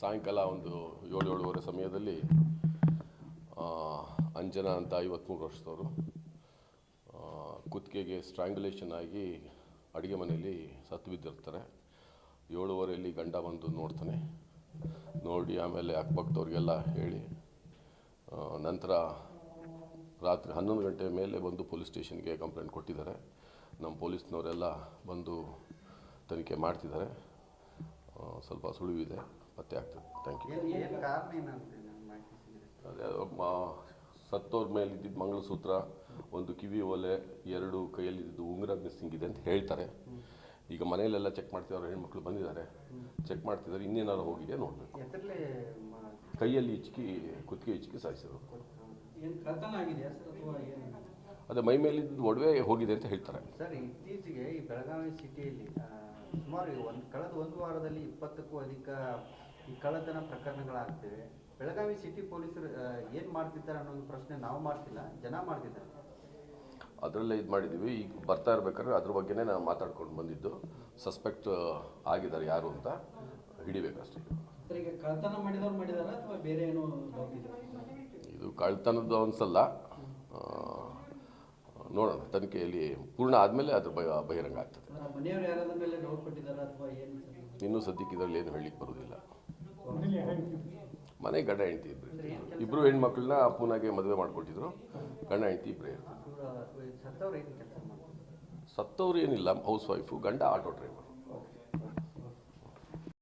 ಸಾಯಂಕಾಲ ಒಂದು ಏಳು ಏಳುವರೆ ಸಮಯದಲ್ಲಿ ಅಂಜನಾ ಅಂತ ಐವತ್ತ್ಮೂರು ವರ್ಷದವರು ಕುತ್ತಿಗೆಗೆ ಸ್ಟ್ರ್ಯಾಂಗ್ಯುಲೇಷನ್ ಆಗಿ ಅಡುಗೆ ಮನೆಯಲ್ಲಿ ಸತ್ತು ಬಿದ್ದಿರ್ತಾರೆ. ಏಳುವರೆಯಲ್ಲಿ ಗಂಡ ಬಂದು ನೋಡ್ತಾನೆ. ನೋಡಿ ಆಮೇಲೆ ಅಕ್ಕಪಕ್ಕದವ್ರಿಗೆಲ್ಲ ಹೇಳಿ ನಂತರ ರಾತ್ರಿ ಹನ್ನೊಂದು ಗಂಟೆ ಮೇಲೆ ಬಂದು ಪೊಲೀಸ್ ಸ್ಟೇಷನ್ಗೆ ಕಂಪ್ಲೇಂಟ್ ಕೊಟ್ಟಿದ್ದಾರೆ. ನಮ್ಮ ಪೊಲೀಸ್ನವರೆಲ್ಲ ಬಂದು ತನಿಖೆ ಮಾಡ್ತಿದ್ದಾರೆ. ಸ್ವಲ್ಪ ಸುಳಿವಿದೆ ಪತ್ತೆ ಆಗ್ತದೆ. ಥ್ಯಾಂಕ್ ಯು ಅದೇ ಸತ್ತೋರ್ ಮೇಲೆ ಇದ್ದಿದ್ದು ಮಂಗಳಸೂತ್ರ ಒಂದು ಕಿವಿ ಒಲೆ ಎರಡು ಕೈಯಲ್ಲಿ ಇದ್ದಿದ್ದು ಉಂಗುರ ಮಿಸ್ಸಿಂಗ್ ಇದೆ ಅಂತ ಹೇಳ್ತಾರೆ. ಈಗ ಮನೆಯಲ್ಲೆಲ್ಲ ಚೆಕ್ ಮಾಡ್ತಿದ್ದಾರೆ ಹೆಣ್ಮಕ್ಳು ಬಂದಿದ್ದಾರೆ. ಚೆಕ್ ಮಾಡ್ತಿದ್ದಾರೆ ಇನ್ನೇನಾದ್ರು ಹೋಗಿದೆ ನೋಡಬೇಕು. ಕೈಯಲ್ಲಿ ಇಚ್ಕಿ ಕುತ್ತಿಗೆ ಇಚ್ಕಿ ಸಾಯಿಸಿದ್ರು ಅದೇ ಮೈ ಮೇಲಿದ್ದು ಒಡವೆ ಹೋಗಿದೆ ಅಂತ ಹೇಳ್ತಾರೆ. ಸರ್ ಇತ್ತೀಚೆಗೆ ಈ ಬೆಳಗಾವಿ ಸಿಟಿಯಲ್ಲಿ ಸುಮಾರು ಒಂದು ಕಳೆದ ಒಂದು ವಾರದಲ್ಲಿ ಇಪ್ಪತ್ತಕ್ಕೂ ಅಧಿಕ ಈ ಕಳ್ಳತನ ಪ್ರಕರಣಗಳಾಗ್ತಿವೆ. ಬೆಳಗಾವಿ ಸಿಟಿ ಪೊಲೀಸರು ಏನು ಮಾಡ್ತಿದ್ದಾರೆ ಅನ್ನೋ ಒಂದು ಪ್ರಶ್ನೆ ನಾವು ಮಾಡ್ತಿಲ್ಲ ಜನ ಮಾಡ್ತಿದ್ದಾರೆ. ಅದರಲ್ಲೇ ಇದು ಮಾಡಿದ್ದೀವಿ ಈಗ ಬರ್ತಾ ಇರಬೇಕಾದ್ರೆ ಅದ್ರ ಬಗ್ಗೆನೇ ನಾನು ಮಾತಾಡ್ಕೊಂಡು ಬಂದಿದ್ದು. ಸಸ್ಪೆಕ್ಟ್ ಆಗಿದ್ದಾರೆ ಯಾರು ಅಂತ ಹಿಡಿಬೇಕಷ್ಟೇ. ಸರ್ ಈಗ ಕಳ್ತನ ಮಾಡಿದವ್ರು ಮಾಡಿದಾರ ಅಥವಾ ಬೇರೆ ಏನೋ ಇದು ಕಳ್ತನದ್ದು ಅನ್ಸಲ್ಲ. ನೋಡೋಣ ತನಿಖೆಯಲ್ಲಿ ಪೂರ್ಣ ಆದಮೇಲೆ ಅದ್ರ ಬಯ ಬಹಿರಂಗ ಆಗ್ತದೆ. ಯಾರಾದ್ರ ಮೇಲೆ ಡೌಟ್ ಕೊಟ್ಟಿದಾರ ಅಥವಾ ಏನು ಸರ್? ಇನ್ನೂ ಸದ್ಯಕ್ಕೆ ಇದರಲ್ಲಿ ಏನು ಹೇಳಲಿಕ್ಕೆ ಬರೋದಿಲ್ಲ ಮನೆ ಗಂಡ ಹೆಂಡತಿ ಇಬ್ಬರು ಇಬ್ಬರು ಹೆಣ್ಮಕ್ಳನ್ನ ಪೂನಾಗೆ ಮದುವೆ ಮಾಡಿಕೊಟ್ಟಿದ್ರು. ಗಂಡ ಹೆಂಡತಿ ಇಬ್ಬರೇ ಸತ್ತವ್ರು ಏನಿಲ್ಲ ಹೌಸ್ ವೈಫು ಗಂಡ ಆಟೋ ಡ್ರೈವರ್.